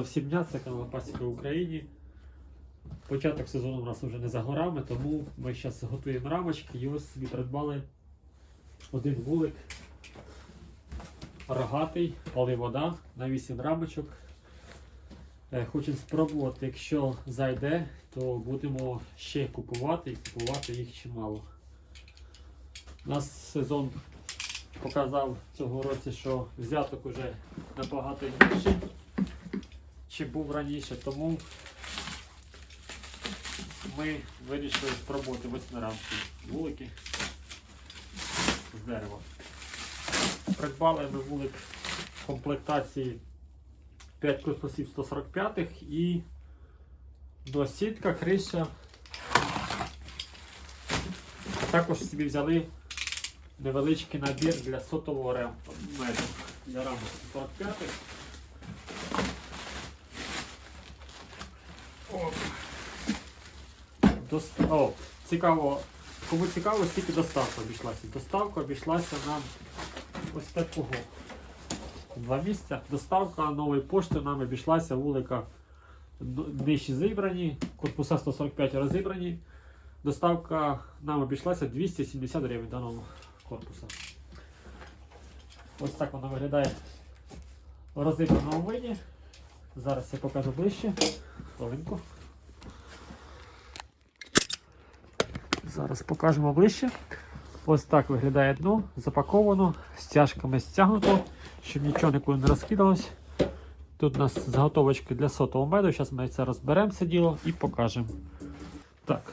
Всім дня, це канал в Україні. Початок сезону у нас вже не за горами, тому ми зараз готуємо рамочки і ось собі придбали один вулик рогатий, пали вода на 8 рамочок. Е, Хочемо спробувати, якщо зайде, то будемо ще купувати і купувати їх чимало. У нас сезон показав цього році, що взяток уже набагато більше чи був раніше, тому ми вирішили спробувати восьмирамки вулики з дерева. Придбали ми вулик в комплектації 5 корпусів 145 і досітка, криша. Також собі взяли невеличкий набір для сотового рем- меду для рамок 45 О, цікаво. Кому цікаво, скільки доставка обійшлася. Доставка обійшлася нам ось такого. Два місця. Доставка нової пошти нам обійшлася вулика н- нижчі зібрані, корпуса 145 розібрані. Доставка нам обійшлася 270 гривень даного корпуса. Ось так вона виглядає в розібраному виді. Зараз я покажу ближче. Хвилинку. Зараз покажемо ближче. Ось так виглядає дно, запаковано, стяжками стягнуто, щоб нічого нікуди не розкидалось. Тут у нас заготовочки для сотового меду. Зараз ми це розберемо це діло і покажемо. Так,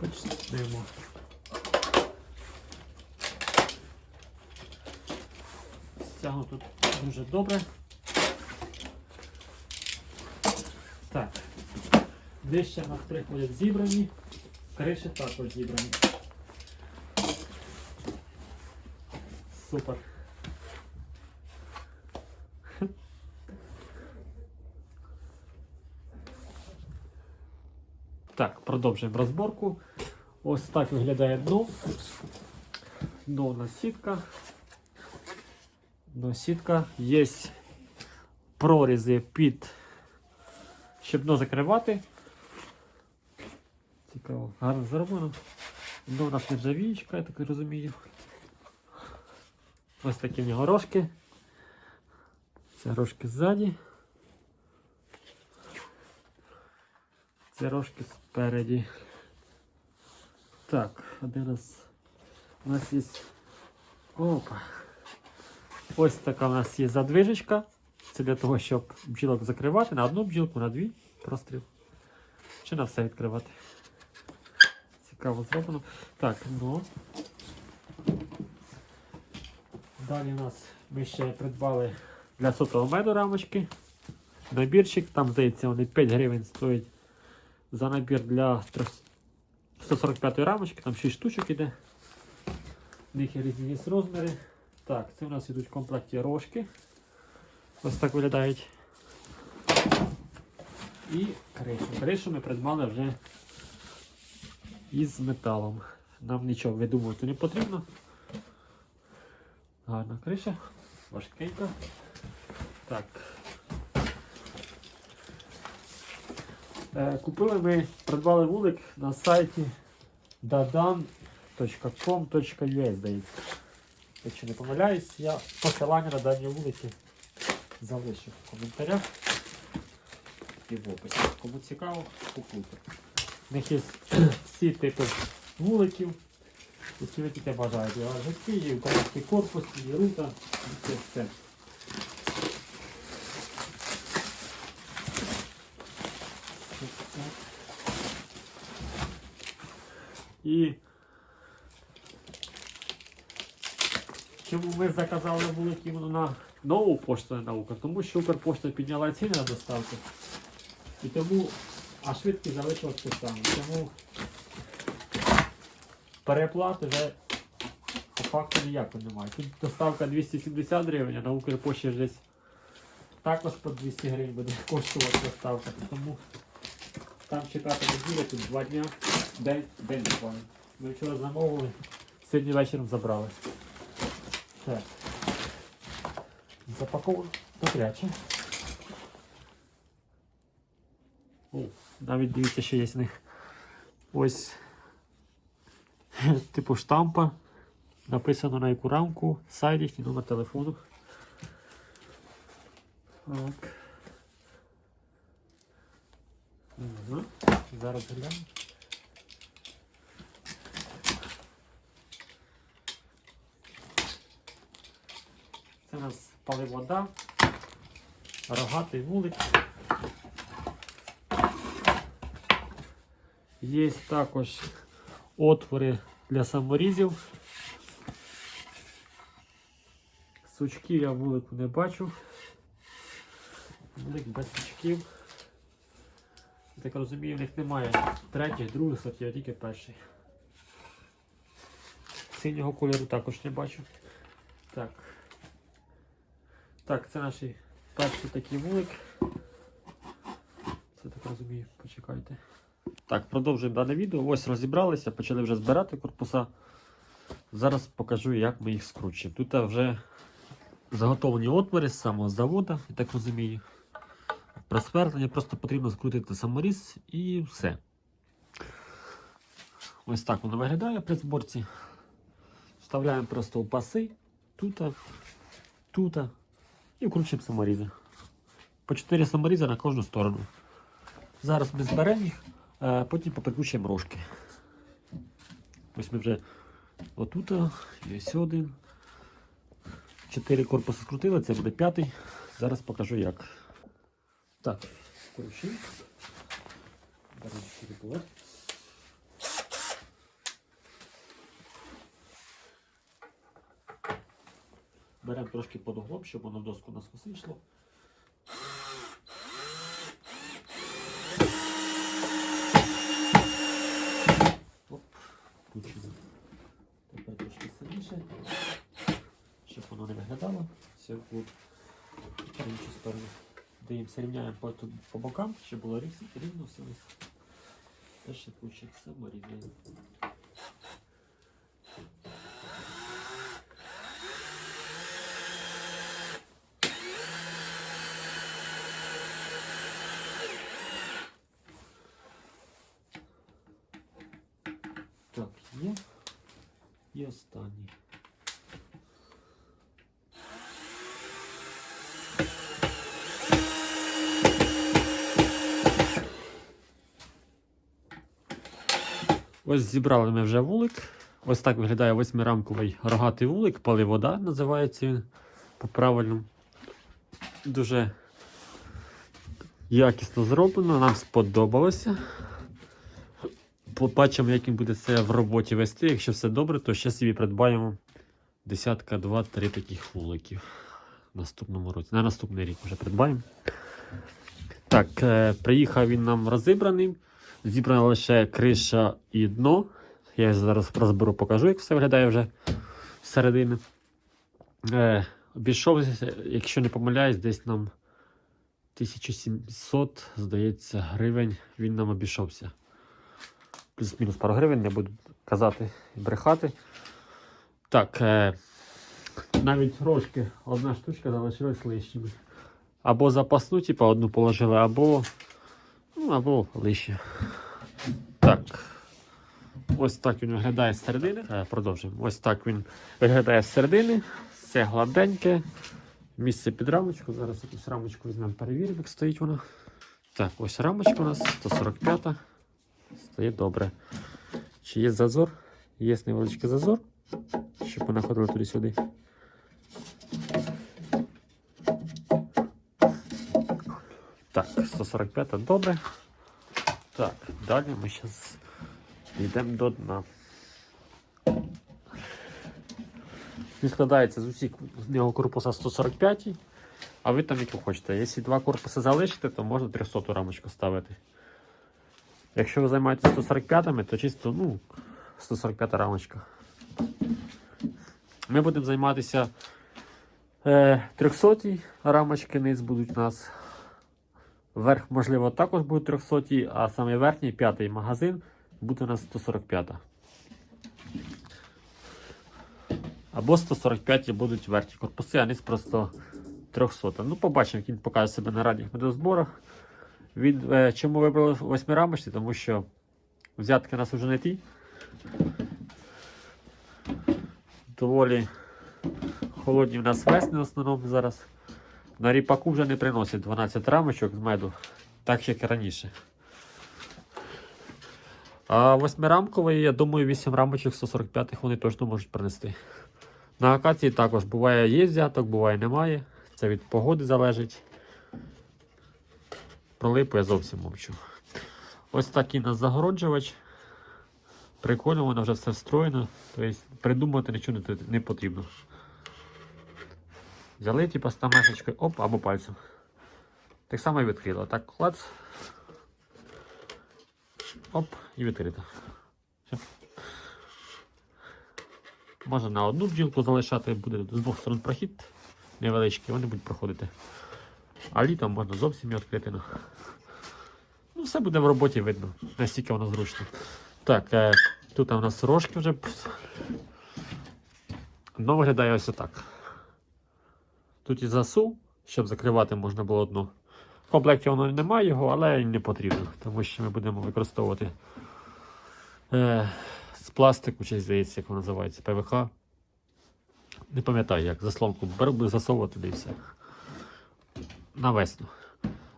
почнемо. Стягнуто тут дуже добре. Так. Нижче у нас приходять зібрані, криші також зібрані. Супер. Так, продовжуємо розборку. Ось так виглядає дно. Дно у нас сітка. Дно сітка. Є прорізи під щоб дно закривати. Цікаво, гарно зроблено. Дно у нас нержавіючка, я так розумію. Ось такі в нього рожки. Це рожки ззаді. Це рожки спереді. Так, один раз у нас є. Опа. Ось така у нас є задвижечка. Це для того, щоб бджілок закривати на одну бджілку, на дві простріл. Чи на все відкривати. Цікаво зроблено. Так, ну. Далі у нас ми ще придбали для сотого меду рамочки. Набірчик, там, здається, вони 5 гривень стоять за набір для 145 рамочки, там 6 штучок іде. В них є різні розміри. Так, це у нас йдуть в комплекті рожки. Ось так виглядають. І кришу. Кришу ми придбали вже із металом. Нам нічого видумувати не потрібно. Гарна криша, важкенька. Так. Е, Купили ми, придбали вулик на сайті dadan.com.ua, здається. Якщо не помиляюсь, я посилання на дані вулиці залишу в коментарях і в описі. Кому цікаво, купуйте. У них є всі типи вуликів, які ви тільки бажаєте. І житки, і український корпус, і рута, і це все. І чому ми заказали вулик іменно на нову пошту на Укр? Тому що Укрпошта підняла ціни на доставку. І тому, а швидкість залишилась те саме. Тому переплати вже по факту ніякої немає. Тут доставка 270 гривень, а на Укрпошті десь також по 200 гривень буде коштувати доставка. Тому там чекати неділю, тут два дня, день, день буквально. Ми вчора замовили, сьогодні вечором забрали. Так. Запаковано добряче. О, навіть дивіться, що є в них. Ось типу штампа. Написано на яку рамку, сайт їхній номер телефону. Так. Угу. Зараз глянемо. Це у нас вода, рогатий вулик. Є також отвори для саморізів. Сучків я вулику не бачу. Вулик без сучків. Так розумію, в них немає третіх, других сортів, а тільки перший. Синього кольору також не бачу. Так. Так, це наш перший такий вулик. Це так розумію, почекайте. Так, продовжуємо дане відео. Ось розібралися, почали вже збирати корпуса. Зараз покажу, як ми їх скручуємо. Тут вже заготовлені отвори з самого заводу, я так розумію. При сверленні просто потрібно скрутити саморіз і все. Ось так воно виглядає при зборці. Вставляємо просто в паси, тут, тут і вкручуємо саморізи. По 4 саморізи на кожну сторону. Зараз ми зберемо їх, а потім поприкручуємо рожки. Ось ми вже отут і ось один. Чотири корпуси скрутили, це буде п'ятий. Зараз покажу як. Так, кручу. Беремо трошки под углом, щоб воно в доску у нас вийшло. Оп, включили. Тепер трошки сильніше, щоб воно не виглядало. Тут в іншу сторону. Дивимося, рівняємо по, по бокам, щоб було рівно, все все. Теж ще куча, все ми Так, є. І останній. Ось зібрали ми вже вулик. Ось так виглядає восьмирамковий рогатий вулик, паливода називається він по-правильному. Дуже якісно зроблено, нам сподобалося. Побачимо, як він буде це в роботі вести. Якщо все добре, то ще собі придбаємо десятка, два-три таких вуликів наступному році. На наступний рік вже придбаємо. Так, е, приїхав він нам розібраний. Зібрана лише криша і дно. Я зараз розберу, покажу, як все виглядає вже зсередини. Е, обійшовся, якщо не помиляюсь, десь нам 1700, здається, гривень він нам обійшовся. Плюс-мінус пару гривень, не буду казати і брехати. Так, е, навіть трошки одна штучка залишилась лишніми. Або запасну, типу, одну положили, або, або лишня. Так. Ось так він виглядає з середини. Е, продовжуємо. Ось так він виглядає з середини. Все гладеньке. Місце під рамочку. Зараз якусь рамочку візьмемо, перевіримо, як стоїть вона. Так, ось рамочка у нас 145. Стоїть добре. Чи є зазор? Є невеличкий зазор, щоб вона ходила туди-сюди. Так, 145 добре. Так, далі ми зараз йдемо до дна. Він складається з усіх з нього корпуса 145, а ви там яку хочете. Якщо два корпуси залишите, то можна 300 рамочку ставити. Якщо ви займаєтесь 145, то чисто ну, 145 рамочка. Ми будемо займатися е, 300 рамочки, низ будуть у нас. Верх, можливо, також буде 300, а саме верхній п'ятий магазин буде у нас 145. Або 145 будуть верхні корпуси, а низ просто 300. Ну, побачимо, як він покаже себе на ранніх медозборах. Він, е, чому вибрали восьмирамочні? Тому що взятки у нас вже не ті. Доволі холодні в нас весни в основному зараз. На ріпаку вже не приносять 12 рамочок з меду, так як і раніше. А восьмирамковий, я думаю, 8 рамочок 145 вони точно можуть принести. На акації також буває є взяток, буває немає. Це від погоди залежить. Про липу я зовсім мовчу. Ось такий у нас загороджувач. Прикольно, воно вже все встроєно. Тобто придумувати нічого не потрібно. Взяли, типу, стамесочкою, оп, або пальцем. Так само і відкрила. Так, клац. Оп, і відкрито. Все. Можна на одну бджілку залишати, буде з двох сторон прохід невеличкий, вони будуть проходити. А літом можна зовсім її відкрити. Ну, Ну, все буде в роботі видно, настільки воно зручно. Так, е, тут у нас рожки вже. Воно виглядає ось отак. Тут і засув, щоб закривати можна було дно. В комплекті воно немає його, але не потрібно, тому що ми будемо використовувати е, з пластику, чи здається, як воно називається, ПВХ. Не пам'ятаю, як заслонку беру, засовувати туди і все. На весну.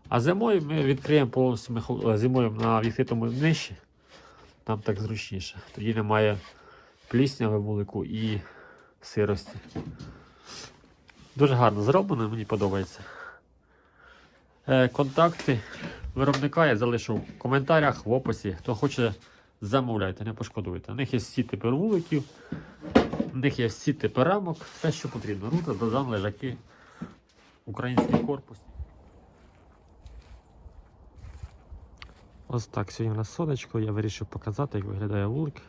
А зимою ми відкриємо повністю е, зимою на відкритому нижче. Там так зручніше. Тоді немає плісняви вулику і сирості. Дуже гарно зроблено, мені подобається. Е, контакти виробника я залишу в коментарях, в описі. Хто хоче, замовляйте, не пошкодуйте. У них є всі типи вуликів, у них є всі типи рамок, все, що потрібно. Рута, дозан, лежаки, український корпус. Ось так сьогодні у нас сонечко. Я вирішив показати, як виглядає вулик.